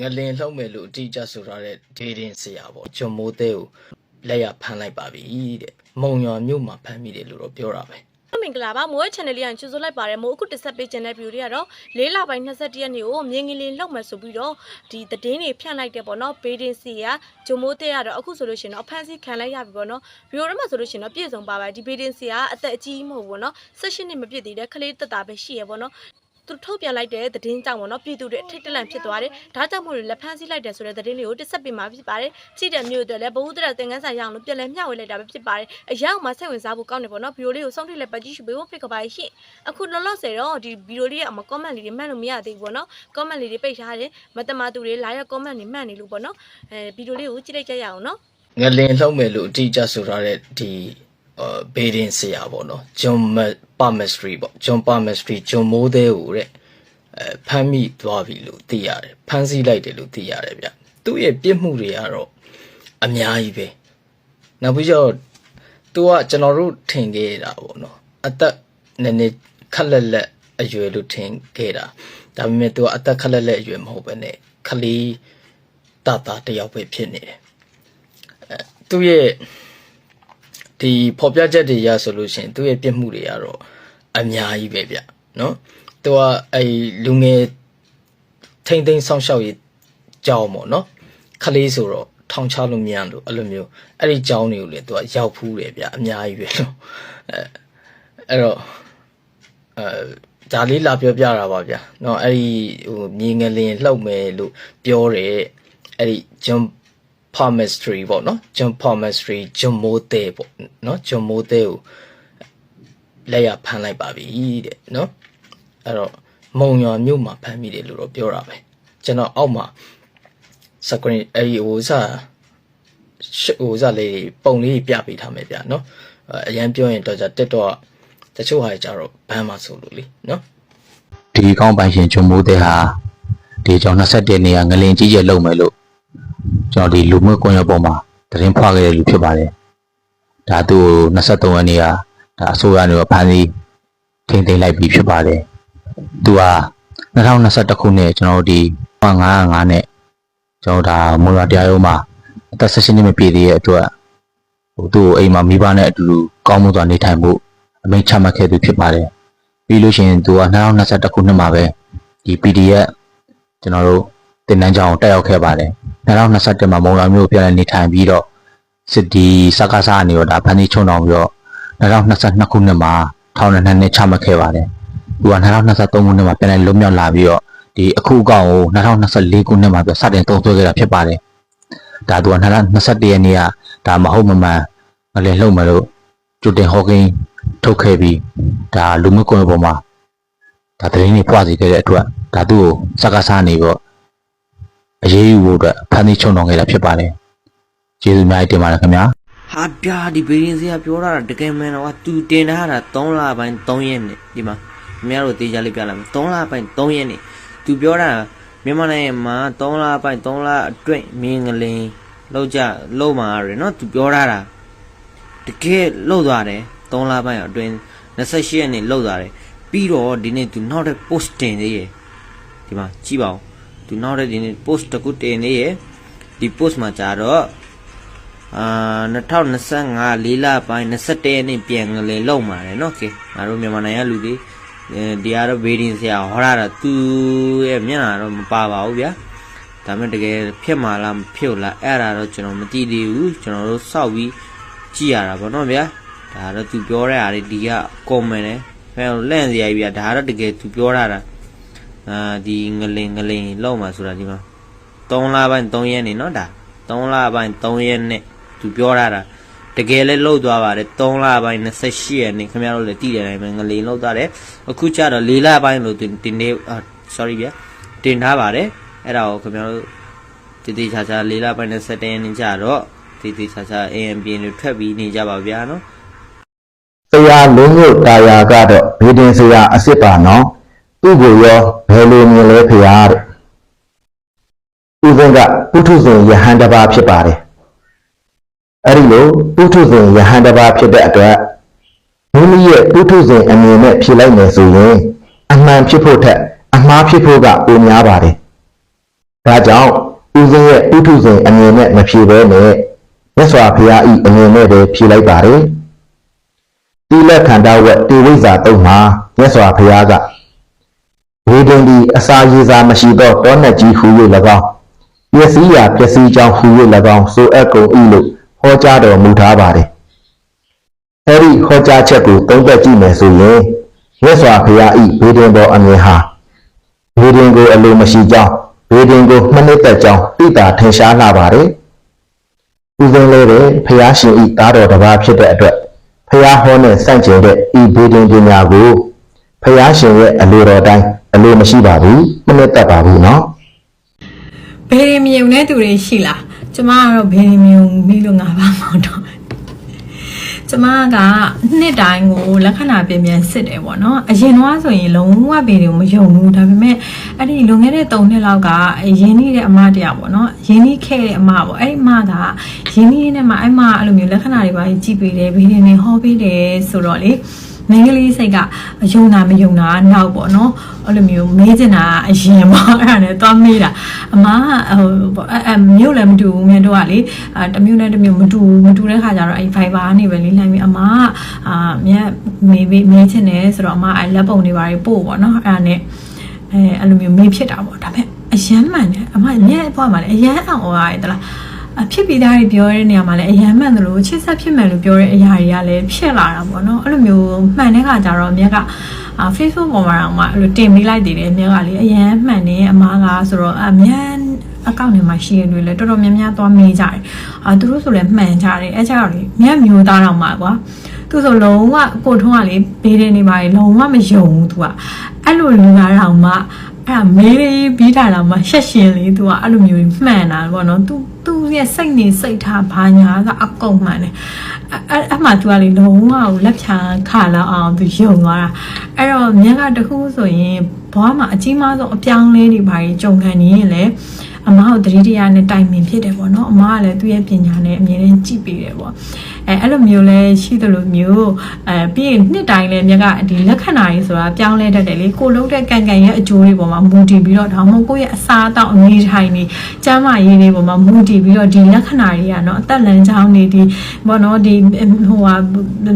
ငလင်လှုပ်မယ်လို့အတိအကျဆိုထားတဲ့ဒေဒင်ဆရာပေါ့ဂျွန်မိုးသေးကိုလက်ရဖမ်းလိုက်ပါပြီတဲ့မုံရွာမြို့မှာဖမ်းမိတယ်လို့တော့ပြောတာပဲမင်္ဂလာပါမိုးရဲ့ channel လေးကချူဆိုလိုက်ပါတယ်မိုးအခုတက်ဆက်ပေးခြင်းတဲ့ view တွေကတော့၄လပိုင်း21ရက်နေ့ကိုမြင်းကလေးလောက်မယ်ဆိုပြီးတော့ဒီသတင်းတွေဖြန့်လိုက်တယ်ပေါ့နော်ဘေးဒင်းစီကဂျုံမိုးတဲ့ကတော့အခုဆိုလို့ရှိရင်တော့အဖမ်းဆီးခံလိုက်ရပြီပေါ့နော် view ထဲမှာဆိုလို့ရှိရင်တော့ပြည့်စုံပါပါဒီဘေးဒင်းစီကအသက်အကြီးမဟုတ်ဘူးပေါ့နော်16နှစ်မပြည့်သေးတဲ့ကလေးတက်တာပဲရှိရပေါ့နော် သူထုတ်ပြန်လိုက်တဲ့သတင်းကြောင့်ပေါ့နော်ပြည်သူတွေအထိတ်တလန့်ဖြစ်သွားတယ်ဒါကြောင့်မို့လို့လက်ဖမ်းဆီးလိုက်တယ်ဆိုတဲ့သတင်းလေးကိုတက်ဆက်ပေးမှာဖြစ်ပါတယ်ကြည့်တဲ့မျိုးတွေလည်းဘဝတရသင်ခန်းစာရအောင်လို့ပြန်လဲမျှဝေလိုက်တာပဲဖြစ်ပါတယ်အရောက်မှာစိတ်ဝင်စားဖို့ကောင်းတယ်ပေါ့နော်ဗီဒီယိုလေးကိုဆုံးထိလည်းပတ်ကြည့်ရှုပေးဖို့ဖိတ်ခေါ်ပါရှင့်အခုလောလောဆယ်တော့ဒီဗီဒီယိုလေးကအမ comment လေးတွေမှတ်လို့မရသေးဘူးပေါ့နော် comment လေးတွေပိတ်ထားတယ်မတမာသူတွေလာရောက် comment တွေမှတ်နေလို့ပေါ့နော်အဲဗီဒီယိုလေးကိုကြည့်လိုက်ကြရအောင်နော်ငလင်လှုပ်မယ်လို့အတိအကျဆိုထားတဲ့ဒီ ဘေဒင်ဆရာပေါ့နော်ဂျွန်ပါမက်စထရီပေါ့ဂျွန်ပါမက်စထရီဂျွန်မိုးသေးကိုတဲ့အဲဖမ်းမိသွားပြီလို့သိရတယ်ဖမ်းဆီးလိုက်တယ်လို့သိရတယ်ဗျသူ့ရဲ့ပြစ်မှုတွေကတော့အများကြီးပဲနောက်ပြီးတော့သူကကျွန်တော်တို့ထင်ခဲ့တာပေါ့နော်အသက်နည်းနည်းခက်လက်လက်အရွယ်လို့ထင်ခဲ့တာဒါပေမဲ့သူကအသက်ခက်လက်လက်အရွယ်မဟုတ်ပဲねခလေးတတာတယောက်ပဲဖြစ်နေတယ်အဲသူ့ရဲ့ ဒီဖော်ပြချက်တွေရဆိုလို့ရှိရင်သူ့ရဲ့ပြစ်မှုတွေကတော့အများကြီးပဲဗျနော်သူကအဲလူငယ်ထိမ့်သိမ်းဆောင်းရှောက်ရေးကြောင်းပေါ့နော်ခလေးဆိုတော့ထောင်ချလို့မရလို့အဲ့လိုမျိုးအဲ့ဒီကြောင်းတွေကိုလေသူကရောက်ဖူးတယ်ဗျအများကြီးပဲလို့အဲအဲ့တော့အဲဒါလေးလာပြောပြတာပါဗျเนาะအဲ့ဒီဟိုမြေငလင်လှုပ်မယ်လို့ပြောတယ်အဲ့ဒီ jump palmistry ပေါ့နော် jump palmistry ဂျွန်မိုးသေးပေါ့နော်ဂျွန်မိုးသေးကိုလက်ရဖမ်းလိုက်ပါပြီတဲ့နော်အဲ့တော့မုံရွာမြို့မှာဖမ်းမိတယ်လို့တော့ပြောတာပဲကျွန်တော်အောက်မှာ screen အဲ့ဒီဟိုစားရှဟိုစားလေးပုံလေးပြပေးထားမယ်ဗျာနော်အဲ့အရင်ပြောရင်တော့じゃတက်တော့တချို့ဟာကြတော့ဘန်းမှာဆိုလို့လေနော်ဒီကောင်းပိုင်ရှင်ဂျုံမိုးတဲ့ဟာဒီကြောင့်21နေရငလင်ကြီးကျယ်လုံမယ်လို့ ကျွန်တော်ဒီလူမှုကွန်ရက်ပေါ်မှာသတင်းဖွာခဲ့တဲ့လူဖြစ်ပါတယ်။ဒါသူ့ကို23ရက်နေ့ကဒါအစိုးရနေတော့ဖမ်းဆီးထိန်းသိမ်းလိုက်ပြီးဖြစ်ပါတယ်။သူဟာ2021ခုနှစ်ကျွန်တော်တို့ဒီ955နဲ့ကျွန်တော်ဒါမူရတရားရုံးမှာအသက်16နှစ်မပြည့်သေးတဲ့အတွက်ဟိုသူ့ကိုအိမ်မှာမိဘနဲ့အတူတူကောင်းမွန်စွာနေထိုင်ဖို့အမိန့်ချမှတ်ခဲ့သူဖြစ်ပါတယ်။ပြီးလို့ရှိရင်သူက2021ခုနှစ်မှာပဲဒီ PDF ကျွန်တော်တို့ တင်နန်းကျောင်းကိုတက်ရောက်ခဲ့ပါတယ်2021မှာမုံလာမျိုးပြန်လည်နေထိုင်ပြီးတော့စစ်ဒီစကားစားအနေတော့ဒါဖန်တီးချုံတောင်ပြီးတော့2022ခုနှစ်မှာထောင်နဲ့နှစ်နှစ်ချမှတ်ခဲ့ပါတယ်သူက2023ခုနှစ်မှာပြန်လည်လွတ်မြောက်လာပြီးတော့ဒီအခုအကောင်ကို2024ခုနှစ်မှာပြန်စတင်သုံးစွဲခဲ့တာဖြစ်ပါတယ်ဒါသူက2021ရက်နေ့ကဒါမဟုတ်မမှန်ငလင်လှုပ်မယ်လို့ကျူတင်ဟော့ကင်းထုတ်ခဲ့ပြီးဒါလူမှုကွန်ရက်ပေါ်မှာဒါသတင်းတွေပွားစီခဲ့တဲ့အတွက်ဒါသူ့ကိုစကားစားနေပြီးတော့ အရေးယူဖို့အတွက်ဖန်တီးချုံတော်ခဲ့တာဖြစ်ပါတယ်ကျေးဇူးအများကြီးတင်ပါတယ်ခင်ဗျာဟာပြာဒီဘေးရင်စရာပြောတာတကယ်မှန်တော့သူတင်ထားတာ3လပိုင်း3ရက်နဲ့ဒီမှာခင်ဗျားတို့တေးကြလေးပြလာမယ်3လပိုင်း3ရက်နဲ့သူပြောတာမြန်မာနိုင်ငံမှာ3လပိုင်း3လအတွင်းမင်းငလင်လောက်ကြလောက်မှာရယ်နော်သူပြောထားတာတကယ်လောက်သွားတယ်3လပိုင်းအတွင်း28ရက်နေ့လောက်သွားတယ်ပြီးတော့ဒီနေ့သူနောက်တဲ့ post တင်သေးရယ်ဒီမှာကြည့်ပါဦး သူနောက်တဲ့ဒီနေ့ post တစ်ခုတင်သေးရယ်ဒီ post မှာကြာတော့ အာ2025လေးလပိုင်း21ရက်နေ့ပြန်ငလေလောက်มาတယ်เนาะကဲငါတို့မြန်မာနိုင်ငံလူတွေအဲဒီကတော့ဘေးဒင်းဆရာဟောရတာသူရဲ့မျက်နှာတော့မပါပါဘူးဗျာဒါပေမဲ့တကယ်ဖြစ်မှာလားမဖြစ်လားအဲ့ဒါတော့ကျွန်တော်မသိသေးဘူးကျွန်တော်တို့စောက်ပြီးကြည့်ရတာပေါ့เนาะဗျာဒါတော့သူပြောတဲ့အားတွေဒီကကွန်မန့်တယ်ဖဲလန့်စရာကြီးဗျာဒါကတော့တကယ်သူပြောတာတာ အာဒီငလင်ငလင်လောက်မှာဆိုတာဒီမှာ3လပိုင်း3ရက်နေเนาะဒါ3လပိုင်း3ရက်နဲ့ သူပြောရတာတကယ်လဲလှုပ်သွားပါတယ်3လပိုင်း28ရက်နေ့ခင်ဗျားတို့လည်းတည်တယ်တိုင်းပဲငလေလှုပ်သွားတယ်အခုကျတော့4လပိုင်းလို့တင်တင်နေအာ sorry ဗျာတင်ထားပါတယ်အဲ့ဒါကိုခင်ဗျားတို့တည်တည်ချာချာ4လပိုင်း27ရက်နေ့ကျတော့တည်တည်ချာချာ AMP လို့ထွက်ပြီးနေကြပါဗျာနော် ဆရာလုံးလို့တာယာကတော့ဘေးတင်ဆရာအစ်စ်ပါနော် သူ့ကိုရောဘယ်လိုမြင်လဲဖရာတဲ့ဥစဉ်ကပုထုဇဉ်ယဟန်တစ်ပါးဖြစ်ပါတယ်အဲ့ဒီလိုပုထုဇဉ်ယဟန်တစ်ပါးဖြစ်တဲ့အတွက်မိမိရဲ့ပုထုဇဉ်အမြင်နဲ့ဖြေလိုက်မယ်ဆိုရင်အမှန်ဖြစ်ဖို့ထက်အမှားဖြစ်ဖို့ကပိုများပါတယ်ဒါကြောင့်ဦးစင်းရဲ့ဥထုဇဉ်အမြင်နဲ့မဖြေဘဲနဲ့မြတ်စွာဘုရားဤအမြင်နဲ့ပဲဖြေလိုက်ပါတယ်တိလက်ခန္ဓာဝက်တေဝိဇ္ဇာတုံးမှာမြတ်စွာဘုရားက ဝေဒင်ဒီအစာရေစာမရှိသောတောနတ်ကြီးဟူ၍၎င်းပျက်စီးရာပျက်စီးကြောင်းဟူ၍၎င်းဆိုအပ်ကုန်၏လို့ဟောကြားတော်မူထားပါတယ်အဲ့ဒီဟောကြားချက်ကိုသုံးသပ်ကြည့်မယ်ဆိုရင်မြတ်စွာဘုရားဤဝေဒင်တော်အမြင်ဟာဝေဒင်ကိုအလိုမရှိကြောင်းဝေဒင်ကိုမနစ်သက်ကြောင်းသိတာထင်ရှားလာပါတယ်ဦးစင်းလေးတဲ့ဘုရားရှင်ဤသားတော်တစ်ပါးဖြစ်တဲ့အတွက်ဘုရားဟောနဲ့စန့်ကျင်တဲ့ဤဝေဒင်ပညာကို ဖယားရှင်ရဲ့အလိုတော်တိုင်းအလိုမရှိပါဘူးမနှက်တတ်ပါဘူးနော်ဘယ်ရင်မြုံတဲ့သူတွေရှိလားကျမကတော့ဘယ်ရင်မြုံမိလို့ငါပါမောင်းတော့ကျမကနှစ်တိုင်းကိုလက္ခဏာပြင်းပြင်းစစ်တယ်ပေါ့နော်အရင်တော့ဆိုရင်လုံးဝပေတွေကိုမယုံဘူးဒါပေမဲ့အဲ့ဒီလွန်ခဲ့တဲ့3နှစ်လောက်ကရင်းနှီးတဲ့အမတရားပေါ့နော်ရင်းနှီးခဲ့တဲ့အမပေါ့အဲ့ဒီအမကရင်းနှီးနေတဲ့မှာအဲ့မအဲ့လိုမျိုးလက္ခဏာတွေပါကြီးပေးတယ်ဘယ်တွေနေဟောပေးတယ်ဆိုတော့လေ မင်းကလေးစိတ်ကယုံတာမယုံတာနောက်ပေါ့နော်အဲ့လိုမျိုးမေးချင်တာအရင်ပေါ့အဲ့ဒါနဲ့သွားမေးတာအမကဟိုပေါ့အဲ့အဲ့မြို့လည်းမတူဘူးမြန်တော့ကလေအာတစ်မျိုးနဲ့တစ်မျိုးမတူဘူးမတူတဲ့ခါကျတော့အဲ့ Viber ကနေပဲလေးလိုက်ပြီးအမကအာမြန်မေးမေးမေးချင်တယ်ဆိုတော့အမအဲ့လက်ပုံတွေပါပို့ပေါ့နော်အဲ့ဒါနဲ့အဲအဲ့လိုမျိုးမေးဖြစ်တာပေါ့ဒါပေမဲ့အရန်မှန်တယ်အမမြဲဘွားမှာလည်းအရန်အောင်အော်ရတယ်တလား အဖြစ်ပြီးသားတွေပြောတဲ့နေရာမှာလည်းအရန်မှန်တယ်လို့ချစ်ဆက်ဖြစ်မှန်လို့ပြောတဲ့အရာတွေကလည်းဖြစ်လာတာပေါ့နော်အဲ့လိုမျိုးမှန်တဲ့ခါကျတော့အမြက်ကအာ Facebook ပေါ်မှာတော့မှအဲ့လိုတင်ပေးလိုက်သေးတယ်အမြက်ကလေအရန်မှန်တယ်အမားကဆိုတော့အမြန်အကောင့်ထဲမှာရှိရတွေလည်းတော်တော်များများသွားမေးကြတယ်အာသူတို့ဆိုလည်းမှန်ကြတယ်အဲကြောင့်လေမြတ်မျိုးသားတော့မှာကွာသူဆိုလုံးဝကိုထုံးကလေဘေးတဲ့နေပါလေလုံးဝမယုံဘူးသူကအဲ့လိုလူလာတော့မှ အဲ့ဒါမေးလေးပြီးတာတော့မှရှက်ရှင်လေးသူကအဲ့လိုမျိုးမှန်တာပေါ့နော်သူသူရဲ့စိတ်နေစိတ်ထားဘာညာကအကုန်မှန်တယ်အဲ့အဲ့မှသူကလေလုံးဝကိုလက်ဖြာခါလောက်အောင်သူယုံသွားတာအဲ့တော့မြတ်ကတခုဆိုရင်ဘွားမှာအကြီးမားဆုံးအပြောင်းလဲတွေဘာကြီးကြုံခံနေရင်လေအမကိုတတိတရားနဲ့တိုင်ပင်ဖြစ်တယ်ပေါ့နော်အမကလည်းသူ့ရဲ့ပညာနဲ့အမြဲတမ်းကြည့်ပေးတယ်ပေါ့ အဲအဲ့လိုမျိုးလဲရှိသလိုမျိုးအဲပြီးရင်နှစ်တိုင်းလဲမြက်ကဒီလက္ခဏာကြီးဆိုတာပြောင်းလဲတတ်တယ်လေကိုလုံးတဲ့ကန်ကန်ရဲ့အကျိုးတွေပေါ်မှာမူတည်ပြီးတော့ဒါမှမဟုတ်ကိုယ့်ရဲ့အစားအသောက်အနေထိုင်နေကျန်းမာရေးတွေပေါ်မှာမူတည်ပြီးတော့ဒီလက္ခဏာတွေကနော်အသက်လမ်းကြောင်းတွေဒီဘောနော်ဒီဟိုဟာ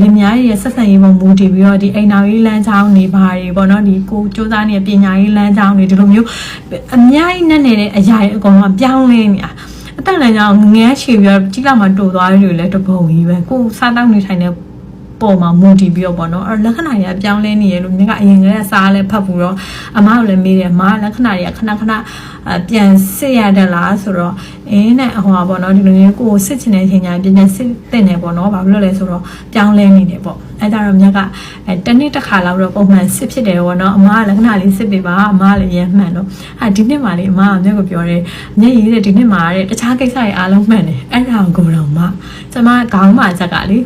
လင်မယားရဲ့ဆက်ဆံရေးပေါ်မူတည်ပြီးတော့ဒီအိမ်တော်ရေးလမ်းကြောင်းတွေဘာတွေဘောနော်ဒီကိုစူးစမ်းနေတဲ့ပညာရေးလမ်းကြောင်းတွေဒီလိုမျိုးအများကြီးနဲ့နေတဲ့အရာတွေအကုန်လုံးပြောင်းလဲနေတာ အသက်လည်းကြောင့်ငယ်ချေပြီးတော့ကြီးလာမှတိုးသွားတယ်လို့လည်းတပုံကြီးပဲကိုစားတောက်နေထိုင်တဲ့ပေါ်မှာမူတည်ပြီးတော့ပေါ့နော်အဲ့လက္ခဏာတွေကပြောင်းလဲနေရလို့မြင်ကအရင်ကတည်းကစားလဲဖတ်ဘူးတော့အမကလည်းမေးတယ်အမကလက္ခဏာတွေကခဏခဏအပြန်စစ်ရတတ်လားဆိုတော့အင်းနဲ့ဟိုပါပေါ့နော်ဒီလိုမျိုးကိုယ်စစ်ချင်တဲ့အချိန်ညာပြန်ပြန်စစ်တဲ့နေပေါ့နော်ဘာဖြစ်လို့လဲဆိုတော့ပြောင်းလဲနေတယ်ပေါ့ အဲဒါတော့မြတ်ကအဲတစ်နှစ်တစ်ခါလောက်တော့ပုံမှန်စစ်ဖြစ်တယ်ပေါ့နော်အမကလက္ခဏာလေးစစ်ပေးပါအမကလည်းရမ်းမှန်တော့အဲဒီနှစ်မှာလေအမကမြတ်ကိုပြောတယ်မြတ်ရေးတဲ့ဒီနှစ်မှာတဲ့တခြားကိစ္စတွေအားလုံးမှန်တယ်အဲ့ဒါကိုတော့မှကျမခေါင်းမှာချက်ကလေ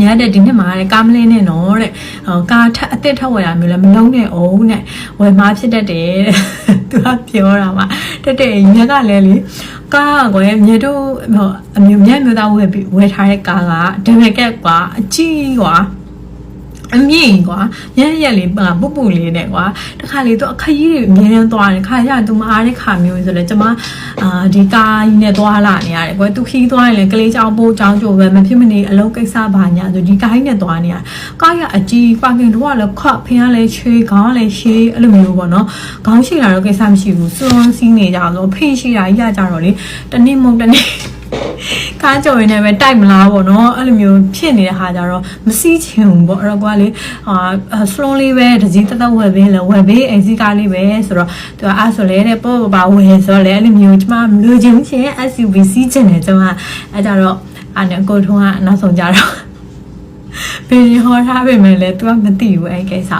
မြတ်တဲ့ဒီနှစ်မှာတဲ့ကားမလင်းနဲ့နော်တဲ့ဟိုကားထအစ်စ်ထဝယ်ရမျိုးလည်းမလုံးနဲ့အောင်တဲ့ဝယ်မားဖြစ်တတ်တယ်တဲ့ သူကပြောတာမှာတက်တဲ့မြတ်ကလည်းလေကားကွယ်မြေတို့ဟိုအမျိုးမြတ်မျိုးသားဝယ်ပြီးဝယ်ထားတဲ့ကားကဒဗက်ကက်ကွာအကြီးကွာ အမြင့်ကွာရက်ရက်လေးပုပ်ပူလေးနဲ့ကွာတခါလေသူအခရီးတွေအမြဲတမ်းသွားတယ်ခါရသူမအားတဲ့ခါမျိုးဆိုလဲကျမအာဒီကားကြီးနဲ့သွားလာနေရတယ်ကွယ်သူခီးသွားရင်လည်းကလေးချောင်းပိုးချောင်းကြိုပဲမဖြစ်မနေအလုပ်ကိစ္စဘာညာဆိုဒီကားကြီးနဲ့သွားနေရကားရအကြီးပါကင်တော့လည်းခတ်ဖင်ကလည်းချွေးခေါင်းကလည်းရှေးအဲ့လိုမျိုးပေါ့နော်ခေါင်းရှိတာတော့ကိစ္စမရှိဘူးစွန်းစီးနေကြတော့ဖိရှိတာရကြတော့လေတနေ့မဟုတ်တနေ့ ကားကြော်ရင်းနဲ့ပဲတိုက်မလားပေါ့နော်အဲ့လိုမျိုးဖြစ်နေတဲ့ဟာကြတော့မစီးချင်ဘူးပေါ့အဲ့တော့ကွာလေအာစလုံးလေးပဲတကြီးတက်တက်ဝယ်ပေးလဲဝယ်ပေးအိမ်စီကားလေးပဲဆိုတော့သူကအားဆိုလဲတဲ့ပေါ့ပါဝယ်ဆိုတော့လဲအဲ့လိုမျိုးကျမမလို့ချင်ချင် SUV စီးချင်တယ်ကျမအဲ့ကြတော့အဲ့နဲ့ကိုထုံးကနောက်ဆုံးကြတော့ဘယ်ရင်ဟောထားပေမဲ့လည်း तू ကမသိဘူးအဲ့ကိစ္စ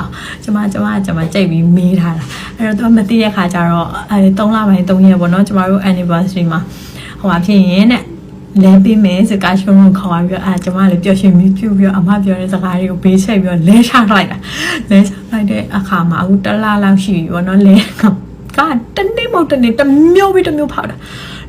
ကျမကျမကျမကြိတ်ပြီးမေးထားတာအဲ့တော့ तू ကမသိတဲ့ခါကျတော့အဲ3လပိုင်း3ရက်ပေါ့နော်ကျမတို့ anniversary မှာဟိုပါဖြစ်ရင်တဲ့ လဲပေးမယ်စကားရှုံးလို့ခေါ်ပြီးတော့အဲကျမလည်းပျော်ရွှင်ပြီးပြုပြီးတော့အမပြောတဲ့စကားတွေကိုဘေးဆက်ပြီးတော့လဲချလိုက်တာလဲချလိုက်တဲ့အခါမှာအခုတစ်လလောက်ရှိပြီပေါ့နော်လဲကတနေ့မဟုတ်တနေ့တစ်မျိုးပြီးတစ်မျိုးဖောက်တာ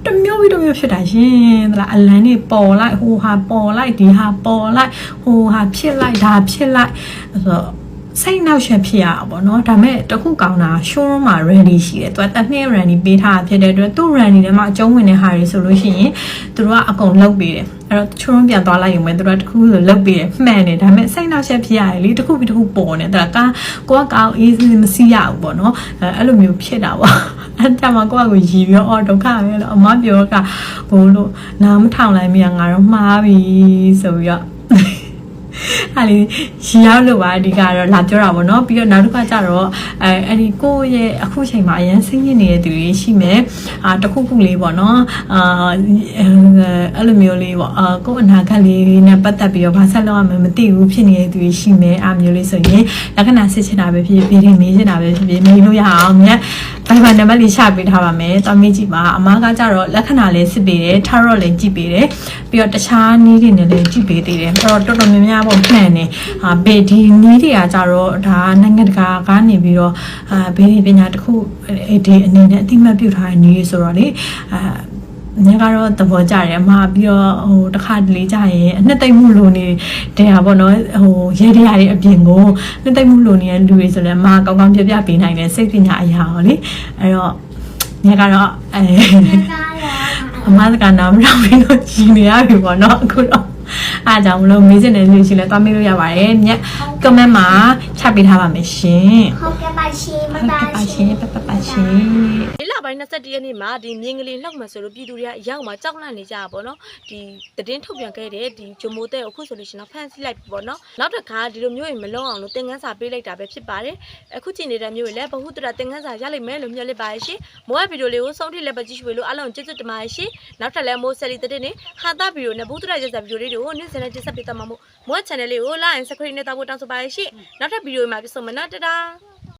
တစ်မျိုးပြီးတစ်မျိုးဖြစ်တာရှင်သလားအလန်းနေပေါ်လိုက်ဟိုဟာပေါ်လိုက်ဒီဟာပေါ်လိုက်ဟိုဟာဖြစ်လိုက်ဒါဖြစ်လိုက်ဆိုတော့ စိတ်နှောက်ယှက်ဖြစ်ရတာပေါ့နော်ဒါပေမဲ့တခုကောင်းတာ showroom မှာ ready ရှိတယ်သူကတစ်နှစ် ready ပေးထားတာဖြစ်တဲ့အတွက်သူ့ ready ထဲမှာအကျုံးဝင်တဲ့ဟာတွေဆိုလို့ရှိရင်သူတို့ကအကုန်လုပ်ပေးတယ်အဲ့တော့ showroom ပြန်သွားလိုက်ရင်ပဲသူတို့ကတခုဆိုလုပ်ပေးတယ်မှန်တယ်ဒါပေမဲ့စိတ်နှောက်ယှက်ဖြစ်ရတယ်လေတခုပြီးတခုပေါ်နေတယ်ကာကိုကကောင်း easy မစီးရဘူးပေါ့နော်အဲအဲ့လိုမျိုးဖြစ်တာပေါ့အဲ့ဒါမှကိုကကိုရည်ပြီးတော့အော်ဒုက္ခပဲလို့အမပြောကဘိုးလို့နားမထောင်လိုက်မိရငါတော့မှားပြီဆိုပြီးတော့ အဲ့လေရီရောက်လို့ပါအဓိကတော့လာပြောတာပေါ့နော်ပြီးတော့နောက်တစ်ခါကျတော့အဲအဲ့ဒီကိုယ့်ရဲ့အခုချိန်မှာအရင်စိတ်ညစ်နေတဲ့သူတွေရှိမယ်အာတစ်ခုခုလေးပေါ့နော်အာအဲ့လိုမျိုးလေးပေါ့အာကိုယ့်အနာဂတ်လေးနဲ့ပတ်သက်ပြီးတော့ဘာဆက်လုပ်ရမလဲမသိဘူးဖြစ်နေတဲ့သူတွေရှိမယ်အားမျိုးလေးဆိုရင်လက္ခဏာစစ်ချင်တာပဲဖြစ်ဖြစ်ပြီးမေးချင်တာပဲဖြစ်ဖြစ်မေးလို့ရအောင်မြတ်ဘိုင်ဘာနံပါတ်လေးချပေးထားပါမယ်တော်မေးကြည့်ပါအမားကကြတော့လက္ခဏာလေးစစ်ပေးတယ် tarot လေးကြည့်ပေးတယ်ပြီးတော့တခြားနည်းတွေနဲ့လည်းကြည့်ပေးသေးတယ်အဲ့တော့တော်တော်များများပေါ့မှန်တယ်အာဘေဒီနည်းတွေကကြတော့ဒါနိုင်ငံတကာကနေပြီးတော့အာဘေဒီပညာတစ်ခုအဲ့ဒီအနေနဲ့အတိမတ်ပြုထားတဲ့နည်းဆိုတော့လေအာညကတော့သဘောကျတယ်အမပြီးတော့ဟိုတစ်ခါတလေကြာရင်အနှစ်သိမ့်မှုလိုနေတဲ့ဟာပေါ့နော်ဟိုရဲတရားတွေအပြင်ကိုနှစ်သိမ့်မှုလိုနေတဲ့လူတွေဆိုလည်းအမကောင်းကောင်းပြပြပေးနိုင်တယ်စိတ်ပညာအရာဟောလေအဲ့တော့ညကတော့အဲအမကနာမတော်ပြီးတော့ကြီးနေရပြီပေါ့နော်အခုတော့ အားကြောင့်မလို့မေးစင်တဲ့လူရှိလဲသွားမေးလို့ရပါတယ်ည comment မှာချပေးထားပါမယ်ရှင်ဟုတ်ကဲ့ပါရှင်မဟုတ်ပါကဲ့ပါရှရှင်င်ပပပရှင်လေးလပိုင်း21ရက်နေ့မှာဒီမြင်းကလေးလှောက်မယ်ဆိုလို့ပြည်သူတွေကအရောက်မှာကြောက်လန့်နေကြတာပေါ့နော်ဒီသတင်းထုတ်ပြန်ခဲ့တဲ့ဒီဂျိုမိုတဲ့အခုဆိုလို့ရှိရင်တော့ဖန်ဆီးလိုက်ပြီပေါ့နော်နောက်တစ်ခါဒီလိုမျိုးရင်မလုံးအောင်လို့သင်ခန်းစာပေးလိုက်တာပဲဖြစ်ပါတယ်အခုကြည့်နေတဲ့မျိုးတွေလည်းဘ ഹു တရသင်ခန်းစာရလိမ့်မယ်လို့မျှော်လင့်ပါတယ်ရှင်မိုးရဲ့ဗီဒီယိုလေးကိုဆုံးထိလည်းပဲကြည့်ရှုလို့အားလုံးကျေးဇူးတင်ပါတယ်ရှင်နောက်ထပ်လည်းမိုးဆယ်လီတဲ့တဲ့နဲ့ဟာတာဗီဒီယိုနဲ့ဘ ഹു တရရက်စာဗီဒီယိုလေးတွေကိုနေ့စဉ်နဲ့တင်ဆက်ပေးသွားမှာမို့မိုး channel လေးကို like and subscribe နဲ့တောက်ဖို့တောင်းဆိုပါတယ်ရှင်နောက်ထပ်ဗီဒီယိုမှာပြန်ဆုံမယ်နော်တတား